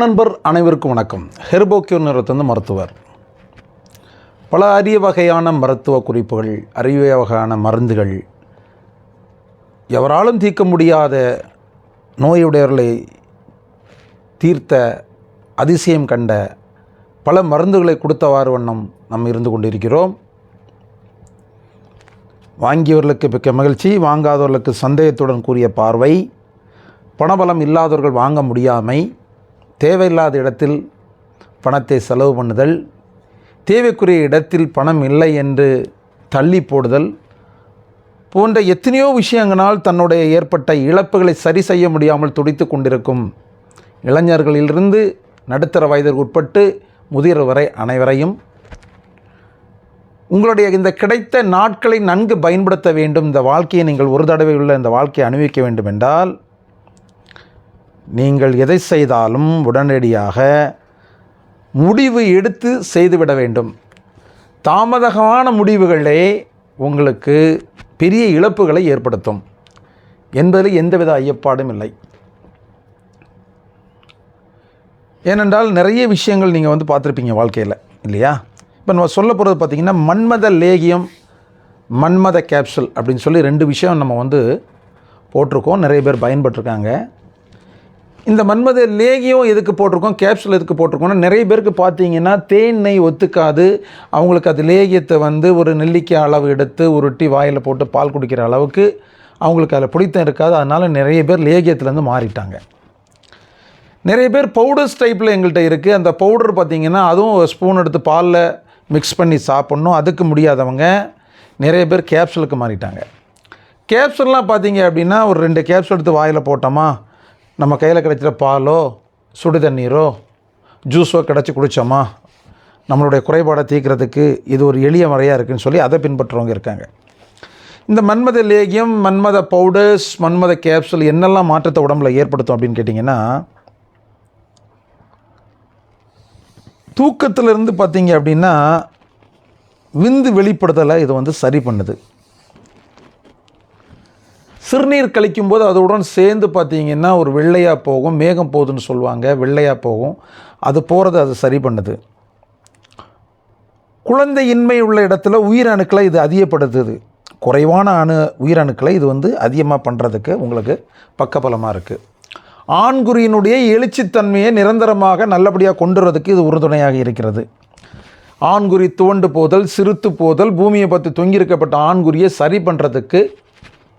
நண்பர் அனைவருக்கும் வணக்கம். ஹெர்போக்யூர் நிறுவனத்திலிருந்து மருத்துவர். பல அரிய வகையான மருத்துவ குறிப்புகள் அரிய வகையான மருந்துகள் எவராலும் தீர்க்க முடியாத நோயுடையவர்களை தீர்த்த அதிசயம் கண்ட பல மருந்துகளை கொடுத்தவாறு வண்ணம் நாம் இருந்து கொண்டிருக்கிறோம். வாங்கியவர்களுக்கு மிக்க மகிழ்ச்சி வாங்காதவர்களுக்கு சந்தேகத்துடன் கூறிய பார்வை பணபலம் இல்லாதவர்கள் வாங்க முடியாமை தேவையில்லாத இடத்தில் பணத்தை செலவு பண்ணுதல் தேவைக்குரிய இடத்தில் பணம் இல்லை என்று தள்ளி போடுதல் போன்ற எத்தனையோ விஷயங்களால் தன்னுடைய ஏற்பட்ட இழப்புகளை சரி செய்ய முடியாமல் துடித்து கொண்டிருக்கும் இளைஞர்களிலிருந்து நடுத்தர வயதிற்கு உட்பட்டு முதியவர் வரை அனைவரையும் உங்களுடைய இந்த கிடைத்த நாட்களை நன்கு பயன்படுத்த வேண்டும். இந்த வாழ்க்கையை நீங்கள் ஒரு தடவை உள்ள இந்த வாழ்க்கையை அனுபவிக்க வேண்டும் என்றால் நீங்கள் எதை செய்தாலும் உடனடியாக முடிவு எடுத்து செய்துவிட வேண்டும். தாமதமான முடிவுகளே உங்களுக்கு பெரிய இழப்புகளை ஏற்படுத்தும். என்பதில் எந்தவித ஐயப்பாடும் இல்லை. ஏனென்றால் நிறைய விஷயங்கள் நீங்கள் வந்து பார்த்துருப்பீங்க வாழ்க்கையில் இல்லையா? இப்போ நம்ம சொல்ல போகிறது பார்த்திங்கன்னா மன்மத லேகியம் மன்மத கேப்சூல் அப்படின்னு சொல்லி ரெண்டு விஷயம் நம்ம வந்து போட்டிருக்கோம். நிறைய பேர் பயன்பட்டிருக்காங்க. இந்த மன்மத லேகியம் எதுக்கு போட்டிருக்கோம்? கேப்சூல் எதுக்கு போட்டிருக்கோம்னா நிறைய பேருக்கு பார்த்தீங்கன்னா தேன் நெய் ஒத்துக்காது. அவங்களுக்கு அது லேகியத்தை வந்து ஒரு நெல்லிக்காய் அளவு எடுத்து உருட்டி வாயில் போட்டு பால் குடிக்கிற அளவுக்கு அவங்களுக்கு அதில் பிடித்தம் இருக்காது. அதனால் நிறைய பேர் லேகியத்துலேருந்து மாறிட்டாங்க. நிறைய பேர் பவுடர்ஸ் டைப்பில் எங்கள்கிட்ட இருக்குது அந்த பவுடர் பார்த்திங்கன்னா அதுவும் ஒரு ஸ்பூன் எடுத்து பாலில் மிக்ஸ் பண்ணி சாப்பிட்ணும். அதுக்கு முடியாதவங்க நிறைய பேர் கேப்சூலுக்கு மாறிட்டாங்க. கேப்சூல்லாம் பார்த்தீங்க அப்படின்னா ஒரு ரெண்டு கேப்சூல் எடுத்து வாயில் போட்டோமா? நம்ம கையில் கிடைச்சிற பாலோ சுடு தண்ணீரோ ஜூஸோ கிடச்சி குடித்தோமா நம்மளுடைய குறைபாடை தீர்க்கிறதுக்கு இது ஒரு எளிய முறையாக இருக்குதுன்னு சொல்லி அதை பின்பற்றுறவங்க இருக்காங்க. இந்த மன்மத லேகியம் மன்மத பவுடர்ஸ் மன்மத கேப்சூல் என்னெல்லாம் மாற்றத்தை உடம்புல ஏற்படுத்தும் அப்படின்னு கேட்டிங்கன்னா தூக்கத்திலிருந்து பார்த்தீங்க அப்படின்னா விந்து வெளிப்படுத்தலை இது வந்து சரி பண்ணுது. சிறுநீர் கழிக்கும்போது அதோடன் சேர்ந்து பார்த்தீங்கன்னா ஒரு வெள்ளையாக போகும் மேகம் போகுதுன்னு சொல்லுவாங்க வெள்ளையாக போகும். அது போகிறத அது சரி பண்ணுது. குழந்தையின்மை உள்ள இடத்துல உயிரணுக்களை இது அதிகப்படுத்துது. குறைவான அணு உயிரணுக்களை இது வந்து அதிகமாக பண்ணுறதுக்கு உங்களுக்கு பக்கபலமாக இருக்குது ஆண்குறியினுடைய எழுச்சித்தன்மையை நிரந்தரமாக நல்லபடியாக கொண்டு வரதுக்கு இது உறுதுணையாக இருக்கிறது. ஆண்குறி துவண்டு போதல் சிறுத்து போதல் பூமியை பற்றி தொங்கியிருக்கப்பட்ட ஆண்குறியை சரி பண்ணுறதுக்கு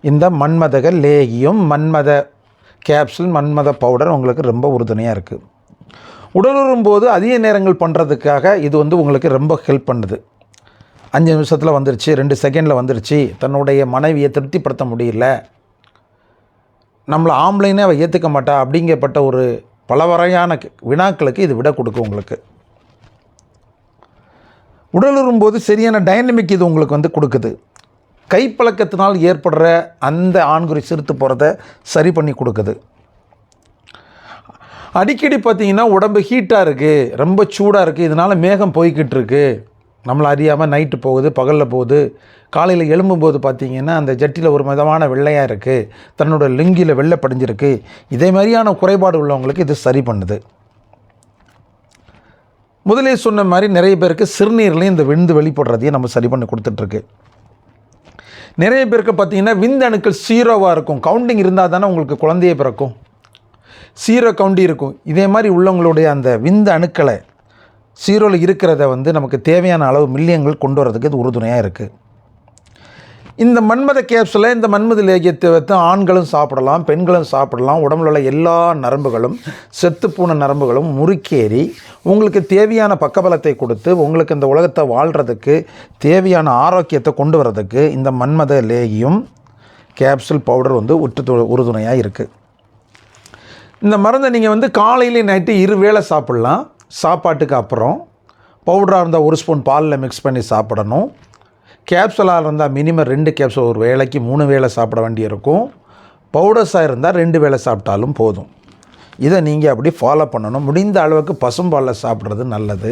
இந்த மன்மதக லேகியம் மன்மத கேப்சூல் மன்மத பவுடர் உங்களுக்கு ரொம்ப உறுதுணையாக இருக்குது உடலுறும் போது அதிக நேரங்கள் பண்ணுறதுக்காக இது வந்து உங்களுக்கு ரொம்ப ஹெல்ப் பண்ணுது. அஞ்சு நிமிஷத்தில் வந்துருச்சு ரெண்டு செகண்டில் வந்துருச்சு தன்னுடைய மனைவியை திருப்திப்படுத்த முடியல. நம்மளை ஆம்பளைனே அவள் ஏற்றுக்க மாட்டா அப்படிங்கப்பட்ட ஒரு பல வகையான வினாக்களுக்கு இது விட கொடுக்கும் உங்களுக்கு. உடலுறும் போது சரியான டைனமிக் இது உங்களுக்கு வந்து கொடுக்குது. கைப்பழக்கத்தினால் ஏற்படுற அந்த ஆண்குறி சிறுத்து போகிறத சரி பண்ணி கொடுக்குது. அடிக்கடி பார்த்திங்கன்னா உடம்பு ஹீட்டாக இருக்குது ரொம்ப சூடாக இருக்குது இதனால் மேகம் போய்கிட்டு இருக்கு. நம்மளை அறியாமல் நைட்டு போகுது பகலில் போகுது. காலையில் எழும்பும்போது பார்த்திங்கன்னா அந்த ஜட்டியில் ஒரு மிதமான வெள்ளையாக இருக்குது தன்னோட லிங்கியில் வெள்ளை படிஞ்சிருக்கு. இதே மாதிரியான குறைபாடு உள்ளவங்களுக்கு இது சரி பண்ணுது. முதலே சொன்ன மாதிரி நிறைய பேருக்கு சிறுநீர்லேயும் இந்த விழுந்து வெளிப்படுறதையும் நம்ம சரி பண்ணி கொடுத்துட்ருக்கு நிறைய பேருக்கு பார்த்தீங்கன்னா விந்தணுக்கள் சீரோவாக இருக்கும். கவுண்டிங் இருந்தால் தானே உங்களுக்கு குழந்தையே பிறக்கும். சீரோ கவுண்டி இருக்கும். இதே மாதிரி உள்ளவங்களுடைய அந்த விந்த அணுக்களை சீரோவில் இருக்கிறத வந்து நமக்கு தேவையான அளவு மில்லியங்கள் கொண்டு வரதுக்கு இது உறுதுணையாக இருக்குது இந்த மன்மத கேப்ஸில் இந்த மன்மத லேகியத்தை வைத்து ஆண்களும் சாப்பிடலாம் பெண்களும் சாப்பிடலாம். உடம்புல உள்ள எல்லா நரம்புகளும் செத்துப்போன நரம்புகளும் முறுக்கேறி உங்களுக்கு தேவையான பக்கபலத்தை கொடுத்து உங்களுக்கு இந்த உலகத்தை வாழ்கிறதுக்கு தேவையான ஆரோக்கியத்தை கொண்டு வர்றதுக்கு இந்த மன்மத லேகியம் கேப்சூல் பவுடர் வந்து உற்று உறுதுணையாக இருக்குது இந்த மருந்தை நீங்கள் வந்து காலையிலே நைட்டு இரு வேளை சாப்பிட்லாம். சாப்பாட்டுக்கு அப்புறம் பவுடராக இருந்தால் ஒரு ஸ்பூன் பாலில் மிக்ஸ் பண்ணி சாப்பிடணும். கேப்சலாக இருந்தால் மினிமம் ரெண்டு கேப்சல் ஒரு வேளைக்கு மூணு வேளை சாப்பிட வேண்டியிருக்கும் பவுடர்ஸாக இருந்தால் ரெண்டு வேளை சாப்பிட்டாலும் போதும். இதை நீங்கள் அப்படி ஃபாலோ பண்ணணும். முடிந்த அளவுக்கு பசும்பாலில் சாப்பிட்றது நல்லது.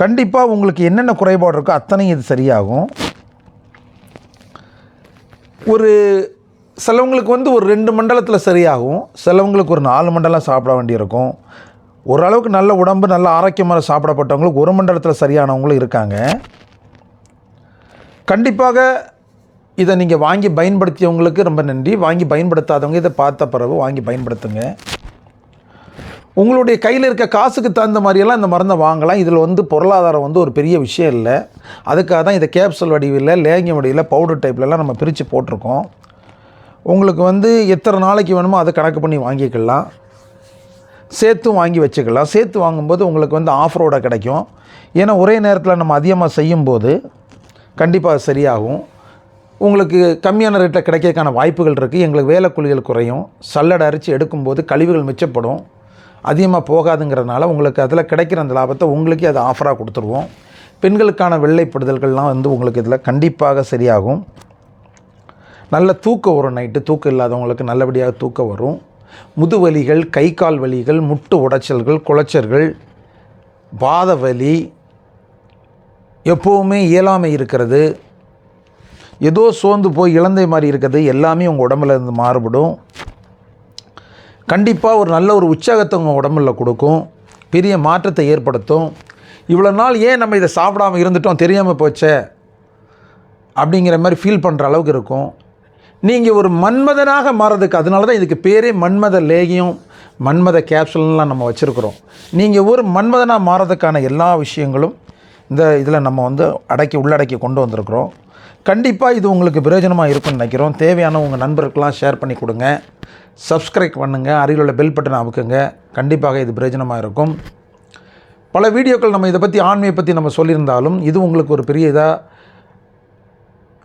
கண்டிப்பாக உங்களுக்கு என்னென்ன குறைபாடு இருக்கோ அத்தனையும் இது சரியாகும். ஒரு சிலவங்களுக்கு வந்து ஒரு ரெண்டு மண்டலத்தில் சரியாகும். சிலவங்களுக்கு ஒரு நாலு மண்டலம் சாப்பிட வேண்டியிருக்கும் ஓரளவுக்கு நல்ல உடம்பு நல்ல ஆரோக்கியமாக சாப்பிடப்பட்டவங்களுக்கு ஒரு மண்டலத்தில் சரியானவங்களும் இருக்காங்க. கண்டிப்பாக இதை நீங்கள் வாங்கி பயன்படுத்தியவங்களுக்கு ரொம்ப நன்றி. வாங்கி பயன்படுத்தாதவங்க இதை பார்த்த பிறகு வாங்கி பயன்படுத்துங்க. உங்களுடைய கையில் இருக்க காசுக்கு தகுந்த மாதிரியெல்லாம் இந்த மருந்தை வாங்கலாம். இதில் வந்து பொருளாதாரம் வந்து ஒரு பெரிய விஷயம் இல்லை. அதுக்காக தான் இதை கேப்சூல் வடிவில் லேகியம் வடிவில் பவுடர் டைப்லலாம் நம்ம பிரித்து போட்டிருக்கோம். உங்களுக்கு வந்து எத்தனை நாளைக்கு வேணுமோ அதை கணக்கு பண்ணி வாங்கிக்கலாம். சேர்த்தும் வாங்கி வச்சுக்கலாம். சேர்த்து வாங்கும்போது உங்களுக்கு வந்து ஆஃப் ரோடாக கிடைக்கும். ஏன்னா ஒரே நேரத்தில் நம்ம அதிகமாக செய்யும்போது கண்டிப்பாக சரியாகும். உங்களுக்கு கம்மியான ரேட்டில் கிடைக்கிறதுக்கான வாய்ப்புகள் இருக்குது எங்களுக்கு வேலை கூலிகள் குறையும். சல்லடை அரிச்சு எடுக்கும்போது கழிவுகள் மிச்சப்படும். அதிகமாக போகாதுங்கிறதுனால உங்களுக்கு அதில் கிடைக்கிற அந்த லாபத்தை உங்களுக்கே அதை ஆஃபராக கொடுத்துருவோம். பெண்களுக்கான வெள்ளைப்படுதல்கள்லாம் வந்து உங்களுக்கு இதில் கண்டிப்பாக சரியாகும். நல்ல தூக்கம் வரும் நைட்டு தூக்கம் இல்லாதவங்களுக்கு நல்லபடியாக தூக்கம் வரும். முதுவலிகள் கை கால் வலிகள் முட்டு உடைச்சல்கள் குளைச்சல்கள் பாத வலி எப்போவுமே இயலாமை இருக்கிறது. ஏதோ சோர்ந்து போய் இழந்தை மாதிரி இருக்கிறது. எல்லாமே உங்கள் உடம்புல இருந்து மாறுபடும். கண்டிப்பாக ஒரு நல்ல ஒரு உற்சாகத்தை உங்கள் உடம்புல கொடுக்கும். பெரிய மாற்றத்தை ஏற்படுத்தும். இவ்வளோ நாள் ஏன் நம்ம இதை சாப்பிடாம இருந்துட்டோம் தெரியாமல் போச்சே? அப்படிங்கிற மாதிரி ஃபீல் பண்ணுற அளவுக்கு இருக்கும். நீங்கள் ஒரு மன்மதனாக மாறதுக்கு அதனால தான் இதுக்கு பேரே மன்மத லேகியம் மன்மத கேப்சூல்லாம் நம்ம வச்சுருக்குறோம். நீங்கள் ஒரு மன்மதனாக மாறதுக்கான எல்லா விஷயங்களும் இந்த இதில் நம்ம வந்து அடக்கி உள்ளடக்கி கொண்டு வந்திருக்கிறோம். கண்டிப்பாக இது உங்களுக்கு பிரயோஜனமாக இருக்கும்னு நினைக்கிறோம். தேவையான உங்கள் நண்பருக்கெல்லாம் ஷேர் பண்ணி கொடுங்க. சப்ஸ்கிரைப் பண்ணுங்கள் அருகில் உள்ள பெல் பட்டனை அமுக்குங்க. கண்டிப்பாக இது பிரயோஜனமாக இருக்கும். பல வீடியோக்கள் நம்ம இதை பற்றி ஆண்மையை பற்றி நம்ம சொல்லியிருந்தாலும் இது உங்களுக்கு ஒரு பெரிய இதாக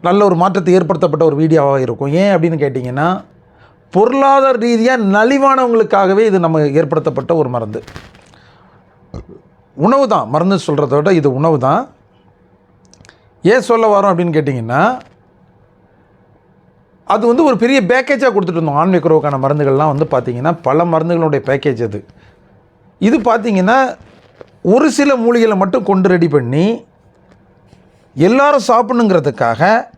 நல்ல ஒரு மாற்றத்தை ஏற்படுத்தப்பட்ட ஒரு வீடியோவாக இருக்கும். ஏன் அப்படின்னு கேட்டிங்கன்னா பொருளாதார ரீதியாக நலிவானவங்களுக்காகவே இது நம்ம ஏற்படுத்தப்பட்ட ஒரு மருந்து. உணவு தான் மருந்து சொல்கிறத விட இது உணவு தான் ஏன் சொல்ல வரோம் அப்படின்னு கேட்டிங்கன்னா அது வந்து ஒரு பெரிய பேக்கேஜாக கொடுத்துட்டு இருந்தோம். ஆண்மை மருந்துகள்லாம் வந்து பார்த்திங்கன்னா பல மருந்துகளுடைய பேக்கேஜ் அது. இது பார்த்திங்கன்னா ஒரு சில மூலிகளை மட்டும் கொண்டு ரெடி பண்ணி எல்லாரும் சாப்பிடணுங்கிறதுக்காக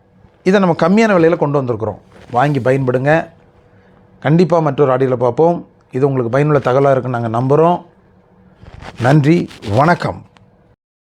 இதை நம்ம கம்மியான விலையில் கொண்டு வந்திருக்கிறோம். வாங்கி பயன்படுங்க. கண்டிப்பாக மற்றொரு ஆடியில் பார்ப்போம். இது உங்களுக்கு பயனுள்ள தகவலாக இருக்குன்னு நாங்கள் நம்புகிறோம் நன்றி வணக்கம்.